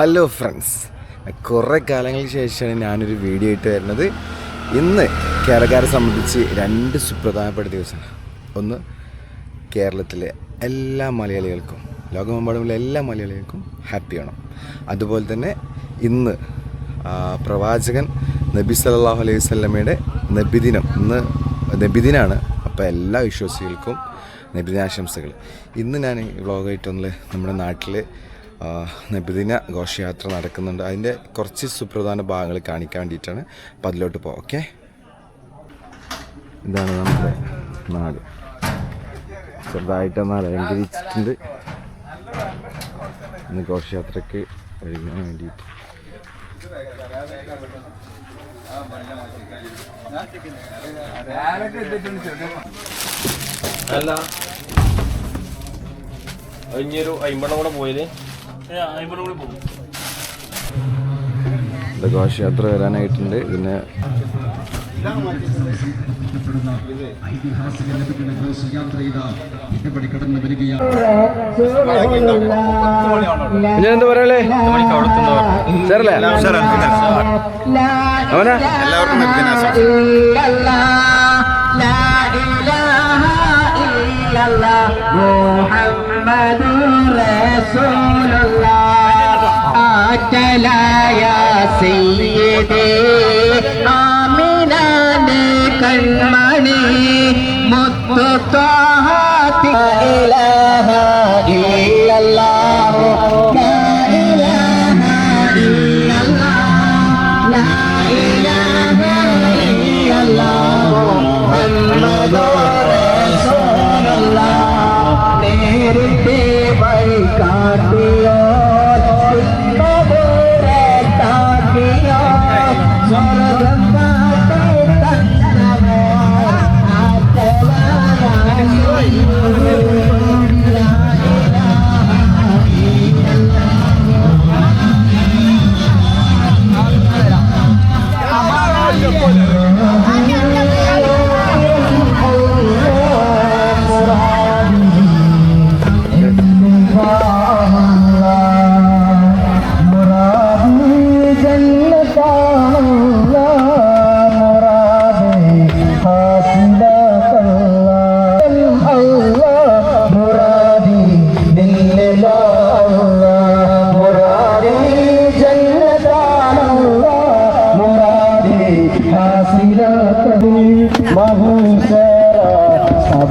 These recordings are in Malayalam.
ഹലോ ഫ്രണ്ട്സ് കുറേ കാലങ്ങൾക്ക് ശേഷമാണ് ഞാനൊരു വീഡിയോ ഇട്ട് വരുന്നത്. ഇന്ന് കേരളക്കാരെ സംബന്ധിച്ച് രണ്ട് സുപ്രധാനപ്പെട്ട ദിവസമാണ് ഒന്ന് കേരളത്തിലെ എല്ലാ മലയാളികൾക്കും ലോകമെമ്പാടുമുള്ള എല്ലാ മലയാളികൾക്കും ഹാപ്പി ആണ് അതുപോലെ തന്നെ ഇന്ന് പ്രവാചകൻ നബി സല്ലല്ലാഹു അലൈഹി വസല്ലമയുടെ നബിദിനം. ഇന്ന് നബിദിനാണ്. അപ്പോൾ എല്ലാ വിശ്വാസികൾക്കും നബിദിനാശംസകൾ. ഇന്ന് ഞാൻ വ്ളോഗായിട്ടൊന്നിൽ നമ്മുടെ നാട്ടിൽ നബിദിന ഘോഷയാത്ര നടക്കുന്നുണ്ട്. അതിന്റെ കുറച്ച് സുപ്രധാന ഭാഗങ്ങൾ കാണിക്കാൻ വേണ്ടിയിട്ടാണ് അപ്പം അതിലോട്ട് പോകാം ഓക്കെ? ഇതാണ് നമ്മുടെ നാട്. ചെറുതായിട്ടൊന്ന് അലങ്കരിച്ചിട്ടുണ്ട്. ഇന്ന് ഘോഷയാത്രയ്ക്ക് ഒരുങ്ങാൻ വേണ്ടിയിട്ട്. അല്ല ഇനിയൊരു അമ്പണ്ണം കൂടെ പോയത്. ഇത് ഘോഷയാത്ര വരാനായിട്ടുണ്ട്. പിന്നെ ഞാൻ എന്താ പറയലേ സാറല്ലേ? അവനാ? എല്ലാവർക്കും محمد رسول الله آجلا يا سيدي آمنا نكن مني متطار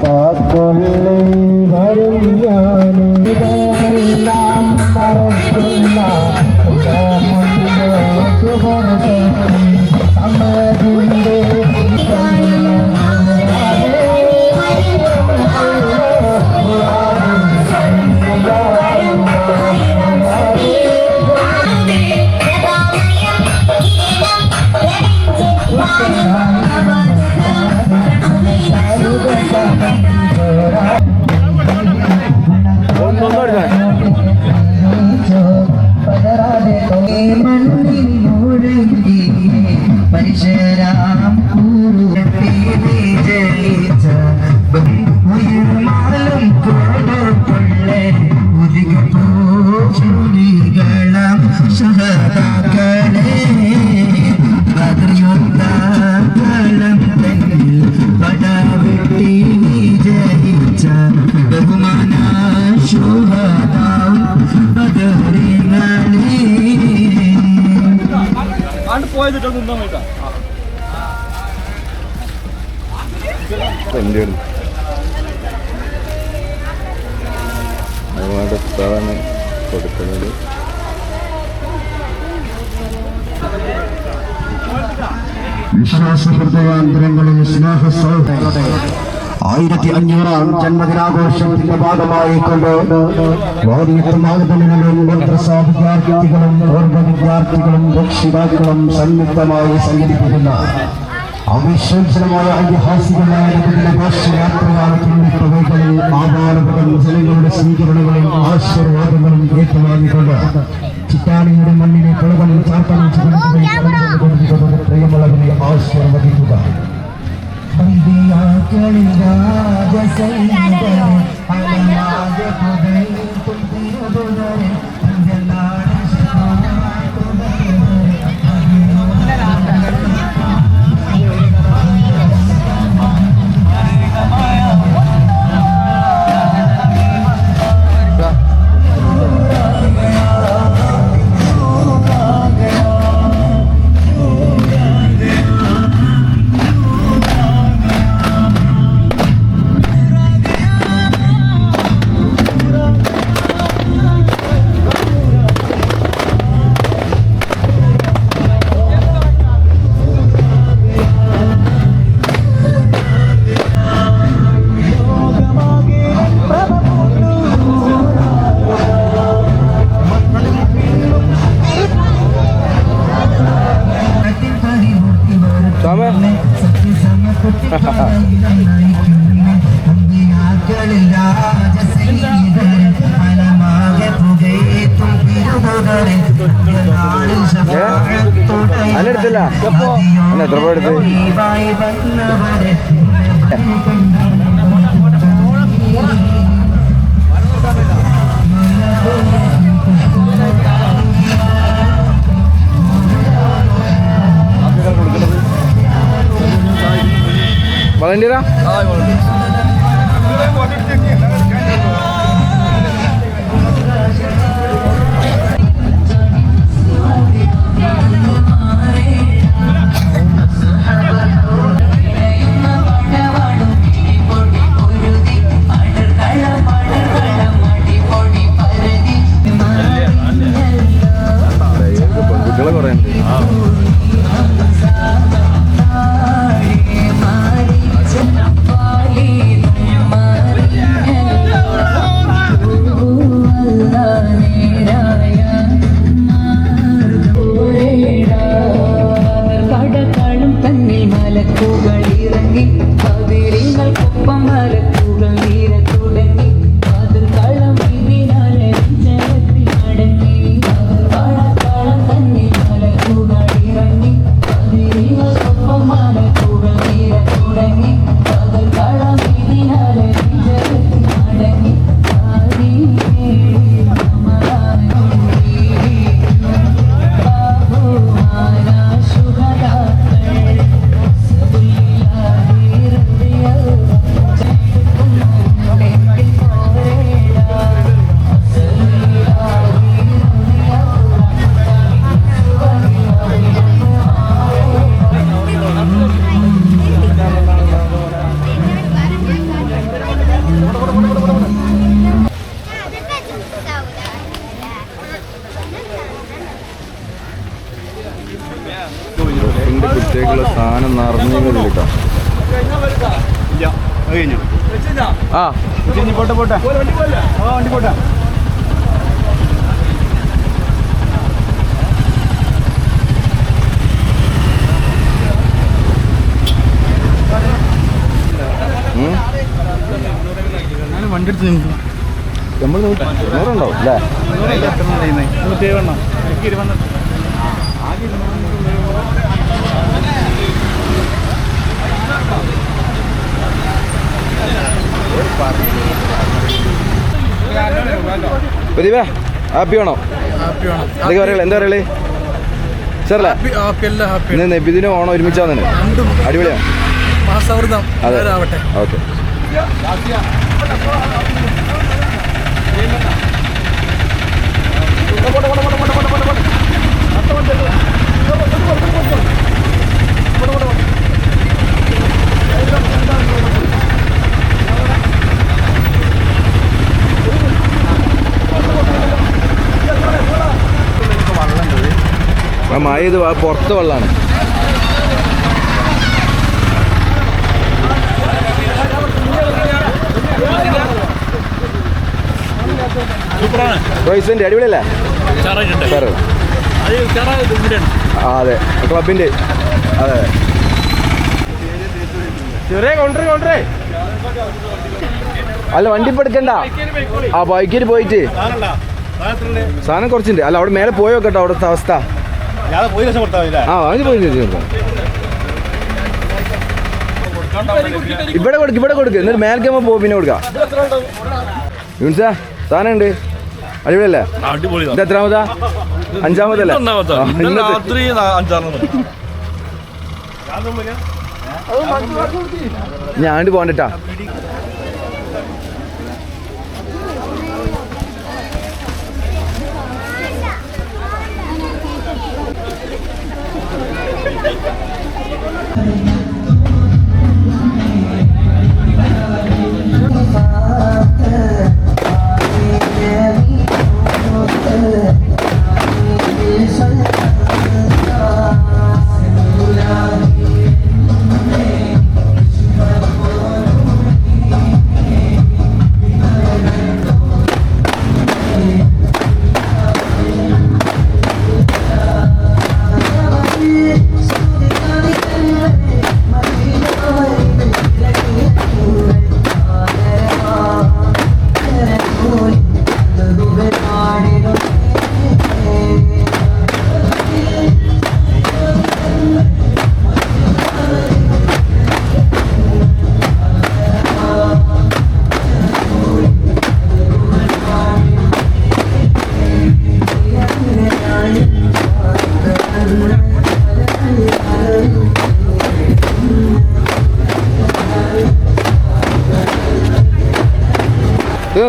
Papa, come যে എന്റെ ഒരുപാട് സ്ഥലമാണ് കൊടുക്കുന്നത് വിശ്വാസ ഹൃദയാന്തരങ്ങളിൽ ആയിരത്തി അഞ്ഞൂറാം ജന്മദിനാഘോഷത്തിന്റെ ഭാഗമായി കൊണ്ട് വാദിയത്തുമാകുന്നതിനും മദ്രസ വിദ്യാർത്ഥികളും രക്ഷിതാക്കളും സംയുക്തമായി സംഘടിപ്പിക്കുന്ന അവിശ്വസനമായ ഐതിഹാസികമായ ഘോഷയാത്രയാണ് ആപാലപകം ജനങ്ങളുടെ സ്വീകരണങ്ങളും ആശീർവാദങ്ങളും ഏറ്റുവാങ്ങിക്കൊണ്ട് ചിറ്റാണിയുടെ Gracias. അതിനെടുത്തില്ല എപ്പോ? എത്ര രൂപ എടുത്ത്? വളണ്ടിയറാ പോട്ടെ പോട്ടെ. ആ വണ്ടി പോട്ടെ. വണ്ടി എടുത്ത് നമ്മൾ നൂറുണ്ടാവും അല്ലേ? ഹാപ്പി ആണോ? എന്തൊക്കെ പറയല്ലേ എന്താ പറയല്ലേ സാറല്ലേ? ഇന്ന് നബിദിനും ഓണം ഒരുമിച്ചാന്ന് അടിപൊളിയാണ് അതെ. ഓക്കെ. ആ ഇത് പുറത്ത് വെള്ളമാണ് റോയ്സിന്റെ അടിപൊളിയല്ലേ? അതെ ക്ലബിന്റെ അതെ. ചെറിയ അല്ല വണ്ടി എടുക്കണ്ട. ആ ബൈക്കിൽ പോയിട്ട്. സാധനം കുറച്ചുണ്ട്. അല്ല അവിടെ മേലെ പോയോ കേട്ടോ അവിടുത്തെ അവസ്ഥ. ആ വാങ്ങി പോയി ചോദിച്ചു ഇവിടെ കൊടുക്ക് ഇവിടെ കൊടുക്ക്. എന്നിട്ട് മേൽക്കുമ്പോ പോ പിന്നെ കൊടുക്കാം. യൂണിസാ സാധനം ഉണ്ട്. അടിപൊളിയല്ലേ? അടിപൊളി ഇത് എത്രാമതാ? അഞ്ചാമതല്ലേ? ഞാണ്ട് പോകണ്ടട്ടാ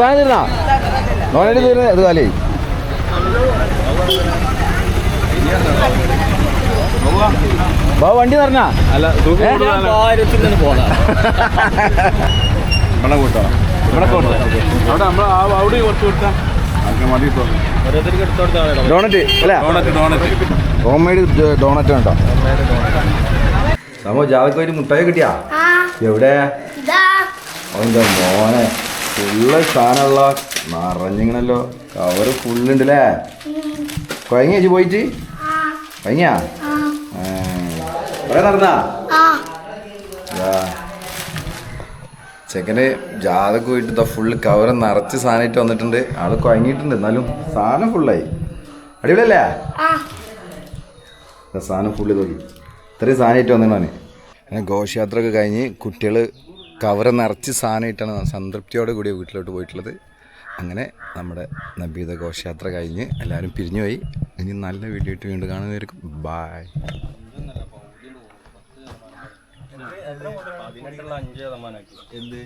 സാധനം ഇത് കാലേ. ബാബു വണ്ടി നിറഞ്ഞാ? അല്ല. ഇവിടെ കൂട്ടോ. ഇവിടെ കൂട്ടോ. അവിടെ നമ്മൾ അവിടെ കുറച്ച് കൊടുത്താ. കൊടുത്താൽ ഡോണറ്റ് അല്ലേ? ഡോണറ്റ് ഡോണറ്റ് ഹോം ഡോണറ്റ് ഉണ്ടോ നമ്മ ജാവക്ക് ഒരു മുട്ടായി കിട്ടിയാ? എവിടെ? മോനെ. ഫുള്ള് സാധനമുള്ള നിറഞ്ഞിങ്ങനല്ലോ കവറ് ഫുള്ളുണ്ടല്ലേ കൊയങ്ങി ചേച്ചി പോയിട്ട്? കൊയങ്ങിയാ? കുറെ നടന്നാ? ചെക്കന് ജാതക പോയിട്ട് ഇതാ ഫുള്ള് കവറ് നിറച്ച് സാധനമായിട്ട് വന്നിട്ടുണ്ട്. ആൾ കുഴങ്ങിയിട്ടുണ്ട് എന്നാലും സാധനം ഫുള്ളായി അടിപൊളിയല്ലേ? സാധനം ഫുള്ള് നോക്കി ഇത്രയും സാധനമായിട്ട് വന്നിട്ടാണ് ഘോഷയാത്രയൊക്കെ ഘോഷയാത്ര ഒക്കെ കഴിഞ്ഞ് കുട്ടികൾ കവറ് നിറച്ച് സാധനമായിട്ടാണ് സംതൃപ്തിയോടെ കൂടി വീട്ടിലോട്ട് പോയിട്ടുള്ളത്. അങ്ങനെ നമ്മുടെ നബീത ഘോഷയാത്ര കഴിഞ്ഞ് എല്ലാവരും പിരിഞ്ഞുപോയി. ഇനി നല്ല വീഡിയോ ആയിട്ട് വീണ്ടും കാണുന്നതായിരിക്കും ബായ് എന്ത്?